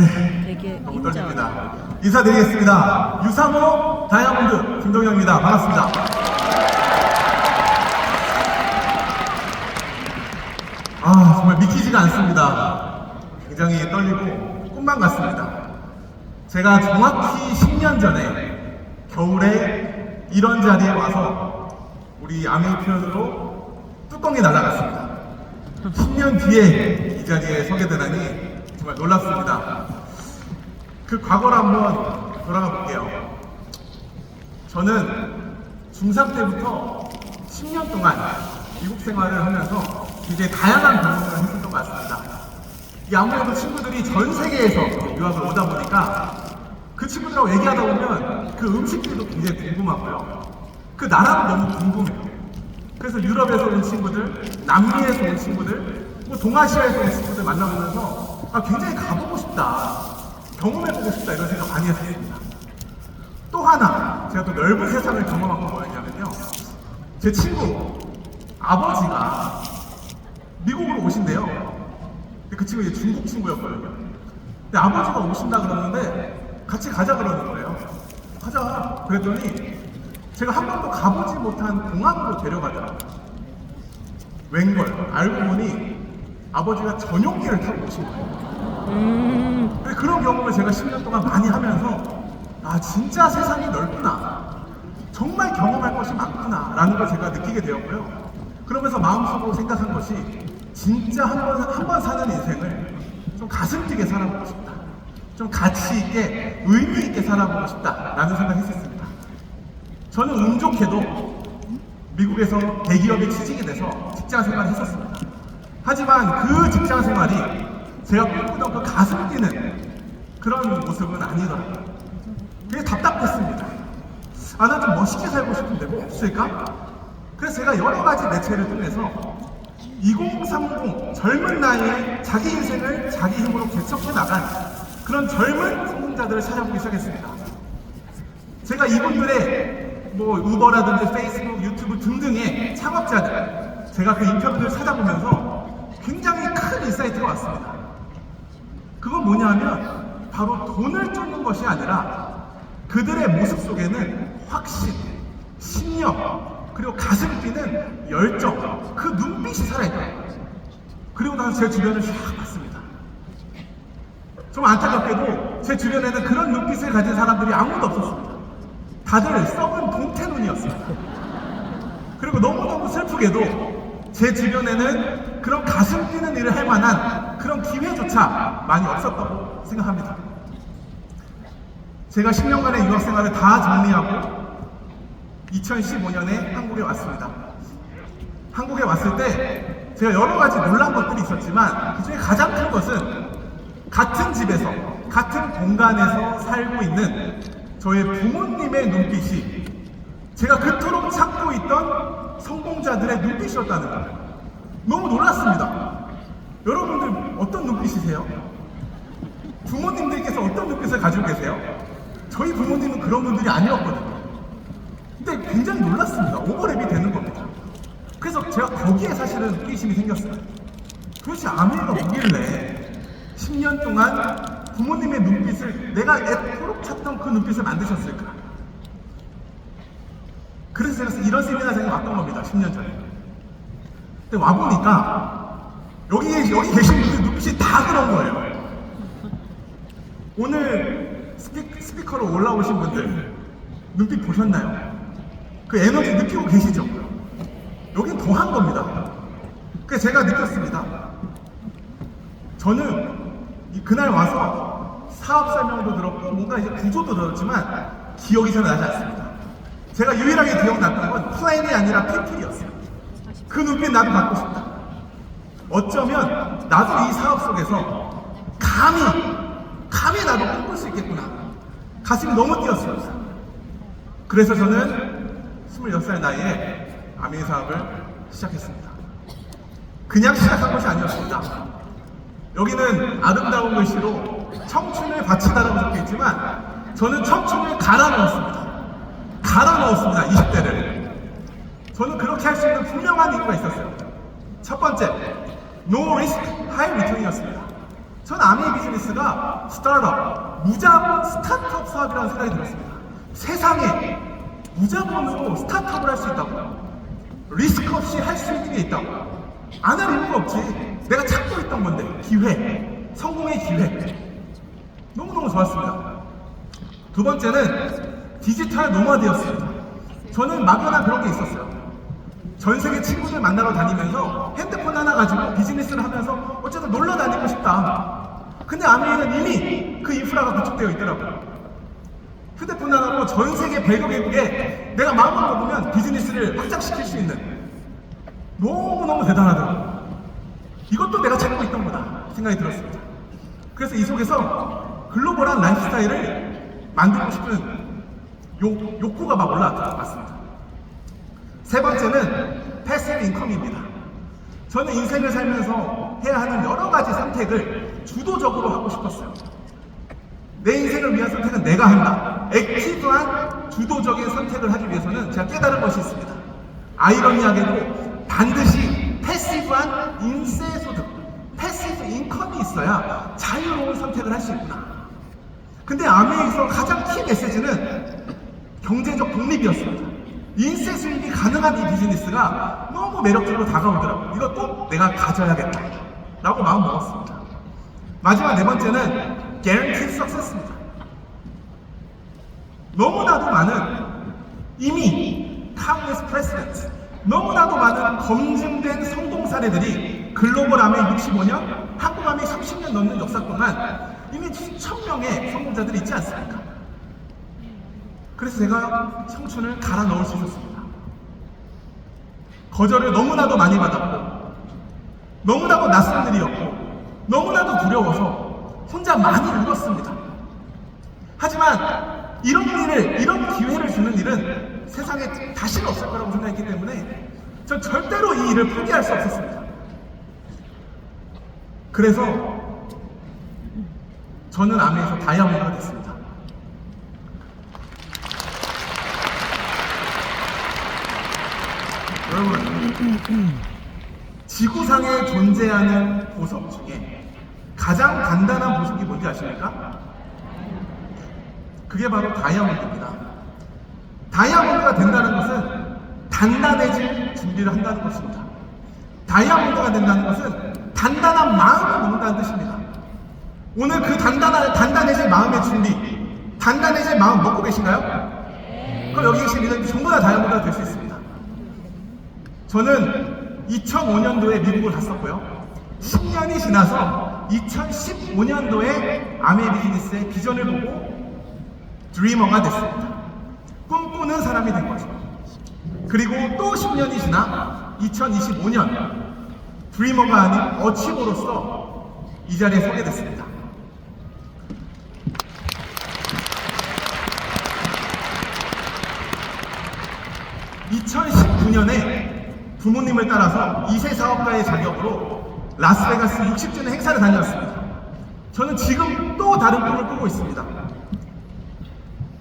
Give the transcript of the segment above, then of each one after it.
네. 되게 너무 인자. 떨립니다. 인사드리겠습니다. 유상호 다이아몬드 김동영입니다. 반갑습니다. 아 정말 믿기지가 않습니다. 굉장히 떨리고 꿈만 같습니다. 제가 정확히 10년 전에 겨울에 이런 자리에 와서 우리 아메이 표현으로 뚜껑이 날아갔습니다. 10년 뒤에 이 자리에 서게 되다니 정말 놀랍습니다. 그 과거를 한번 돌아가 볼게요. 저는 중3 때부터 10년 동안 미국 생활을 하면서 굉장히 다양한 경험을 했었던 것 같습니다. 이 아무래도 친구들이 전 세계에서 유학을 오다 보니까 그 친구들하고 얘기하다 보면 그 음식들도 굉장히 궁금하고요. 그 나라도 너무 궁금해요. 그래서 유럽에서 온 친구들, 남미에서 온 친구들, 뭐 동아시아에서 온 친구들 만나보면서 아, 굉장히 가보고 싶다. 경험해보고 싶다. 이런 생각 많이 했습니다. 또 하나, 제가 또 넓은 세상을 경험한 건 뭐였냐면요. 제 친구, 아버지가 미국으로 오신대요. 근데 그 친구 이제 중국 친구였거든요. 근데 아버지가 오신다 그러는데 같이 가자 그러는 거예요. 가자. 그랬더니 제가 한 번도 가보지 못한 공항으로 데려가더라고요. 웬걸 알고 보니 아버지가 전용기를 타고 오신 거예요. 음, 근데 그런 경험을 제가 10년 동안 많이 하면서 아 진짜 세상이 넓구나. 정말 경험할 것이 많구나 라는 걸 제가 느끼게 되었고요. 그러면서 마음속으로 생각한 것이 진짜 한번 한 번 사는 인생을 좀 가슴 뛰게 살아보고 싶다. 좀 가치 있게 의미 있게 살아보고 싶다 라는 생각을 했었습니다. 저는 운 좋게도 미국에서 대기업에 취직이 돼서 직장 생활을 했었습니다. 하지만 그 직장 생활이 제가 꿈꾸던 그 가슴 뛰는 그런 모습은 아니더라고요. 그게 답답했습니다. 아, 난좀 멋있게 살고 싶은데 뭐 없을까? 그래서 제가 여러 가지 매체를 통해서 2030 젊은 나이에 자기 인생을 자기 힘으로 개척해 나간 그런 젊은 성공자들을 찾아보기 시작했습니다. 제가 이분들의 뭐 우버라든지 페이스북, 유튜브 등등의 창업자들 제가 그 인터뷰를 찾아보면서 굉장히 큰 인사이트가 왔습니다. 그건 뭐냐면 바로 돈을 쫓는 것이 아니라 그들의 모습 속에는 확신, 신념, 그리고 가슴 뛰는 열정, 그 눈빛이 살아있더라고요. 그리고 나서 제 주변을 싹 봤습니다. 좀 안타깝게도 제 주변에는 그런 눈빛을 가진 사람들이 아무도 없었습니다. 다들 썩은 동태눈이었습니다. 그리고 너무너무 슬프게도 제 주변에는 그런 가슴 뛰는 일을 할 만한 그런 기회조차 많이 없었다고 생각합니다. 제가 10년간의 유학 생활을 다 정리하고 2015년에 한국에 왔습니다. 한국에 왔을 때 제가 여러 가지 놀란 것들이 있었지만 그 중에 가장 큰 것은 같은 집에서 같은 공간에서 살고 있는 저의 부모님의 눈빛이 제가 그토록 찾고 있던 성공자들의 눈빛이었다는 거예요. 너무 놀랐습니다. 여러분들 어떤 눈빛이세요? 부모님들께서 어떤 눈빛을 가지고 계세요? 저희 부모님은 그런 분들이 아니었거든요. 근데 굉장히 놀랐습니다. 오버랩이 되는 겁니다. 그래서 제가 거기에 사실은 호기심이 생겼어요. 도대체 아메리가 뭐길래 10년 동안 부모님의 눈빛을 내가 애토록 찾던 그 눈빛을 만드셨을까? 그래서 제가 이런 세미나장에 왔던 겁니다. 10년 전에. 근데 와보니까 여기, 여기 계신 분들 눈빛이 다 그런 거예요. 오늘 스피, 스피 커로 올라오신 분들 눈빛 보셨나요? 그 에너지 느끼고 계시죠? 여긴 더한 겁니다. 그래서 제가 느꼈습니다. 저는 이 그날 와서 사업 설명도 들었고 뭔가 이제 구조도 들었지만 기억이 잘 나지 않습니다. 제가 유일하게 기억났던 건 플랜이 아니라 피플이었어요. 그 눈빛 나도 갖고 싶다. 어쩌면 나도 이 사업 속에서 감히 감히 나도 꿈꿀 수 있겠구나. 가슴이 너무 뛰었어요. 그래서 저는 26살 나이에 아메이 사업을 시작했습니다. 그냥 시작한 것이 아니었습니다. 여기는 아름다운 글씨로 청춘을 바치다라고 적혀 있지만 저는 청춘을 갈아 넣었습니다. 갈아 넣었습니다. 20대를. 저는 그렇게 할 수 있는 분명한 이유가 있었어요. 첫 번째, no risk, high return이었습니다. 전 아미의 비즈니스가 스타트업, 무자본 스타트업 사업이라는 생각이 들었습니다. 세상에 무자본으로 스타트업을 할 수 있다고? 리스크 없이 할 수 있는 게 있다고? 안 할 이유가 없지. 내가 찾고 있던 건데, 기회. 성공의 기회. 너무너무 좋았습니다. 두 번째는 디지털 노마드였습니다. 저는 막연한 그런 게 있었어요. 전 세계 친구들 만나러 다니면서 핸드폰 하나 가지고 비즈니스를 하면서 어쨌든 놀러 다니고 싶다. 근데 아메리는 이미 그 인프라가 구축되어 있더라고요. 휴대폰 하나로 전 세계 100여 개국에 내가 마음을 먹으면 비즈니스를 확장시킬 수 있는 너무너무 대단하더라고요. 이것도 내가 찾고 있던 거다 생각이 들었습니다. 그래서 이 속에서 글로벌한 라이프 스타일을 만들고 싶은 욕, 욕구가 막 올라왔습니다. 세 번째는 인컴입니다. 저는 인생을 살면서 해야 하는 여러 가지 선택을 주도적으로 하고 싶었어요. 내 인생을 위한 선택은 내가 한다. 액티브한 주도적인 선택을 하기 위해서는 제가 깨달은 것이 있습니다. 아이러니하게도 반드시 패시브한 인세 소득, 패시브 인컴이 있어야 자유로운 선택을 할 수 있구나. 근데 아메에서 가장 키 메시지는 경제적 독립이었습니다. 인세 수입이 가능한 이 비즈니스가 너무 매력적으로 다가오더라고요. 꼭 내가 가져야겠다. 라고 마음 먹었습니다. 마지막 네 번째는 guaranteed success입니다. 너무나도 많은 이미 countless precedents, 너무나도 많은 검증된 성공 사례들이 글로벌 암의 65년, 한국 암의 30년 넘는 역사 동안 이미 수천 명의 성공자들이 있지 않습니까? 그래서 제가 청춘을 갈아 넣을 수 있었습니다. 거절을 너무나도 많이 받았고, 너무나도 낯선 일이었고, 너무나도 두려워서 혼자 많이 울었습니다. 하지만 이런 일을, 이런 기회를 주는 일은 세상에 다시는 없을 거라고 생각했기 때문에 전 절대로 이 일을 포기할 수 없었습니다. 그래서 저는 암에서 다이아몬드가 됐습니다. 여러분, 지구상에 존재하는 보석 중에 가장 단단한 보석이 뭔지 아십니까? 그게 바로 다이아몬드입니다. 다이아몬드가 된다는 것은 단단해질 준비를 한다는 것입니다. 다이아몬드가 된다는 것은 단단한 마음을 먹는다는 뜻입니다. 오늘 그 단단한, 단단해질 마음의 준비, 단단해질 마음 먹고 계신가요? 그럼 여기 계신 리더님 전부 다 다이아몬드가 될 수 있습니다. 저는 2005년도에 미국을 갔었고요. 10년이 지나서 2015년도에 아메 비즈니스의 비전을 보고 드리머가 됐습니다. 꿈꾸는 사람이 된 거죠. 그리고 또 10년이 지나 2025년 드리머가 아닌 어치버로서 이 자리에 서게 됐습니다. (2019년에) 부모님을 따라서 2세 사업가의 자격으로 라스베가스 60주년 행사를 다녀왔습니다. 저는 지금 또 다른 꿈을 꾸고 있습니다.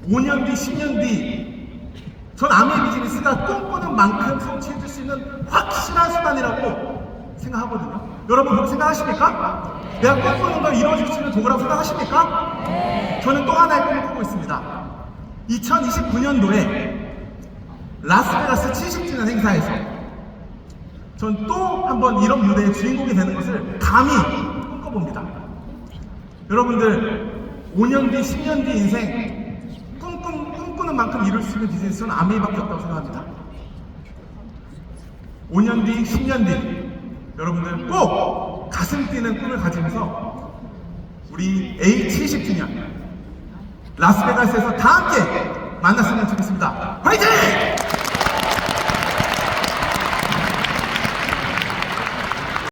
5년 뒤, 10년 뒤, 전 아메 비즈니스가 꿈꾸는 만큼 성취해줄 수 있는 확실한 수단이라고 생각하거든요. 여러분 그렇게 생각하십니까? 내가 꿈꾸는 걸 이루어질 수 있는 도구라고 생각하십니까? 저는 또 하나의 꿈을 꾸고 있습니다. 2029년도에 라스베가스 70주년 행사에서 전 또 한번 이런 무대의 주인공이 되는 것을 감히 꿈꿔봅니다. 여러분들 5년 뒤, 10년 뒤 인생 꿈꾼, 꿈꾸는 만큼 이룰 수 있는 비즈니스는 아메이밖에 없다고 생각합니다. 5년 뒤, 10년 뒤 여러분들 꼭 가슴 뛰는 꿈을 가지면서 우리 A70주년 라스베가스에서 다 함께 만났으면 좋겠습니다. 화이팅!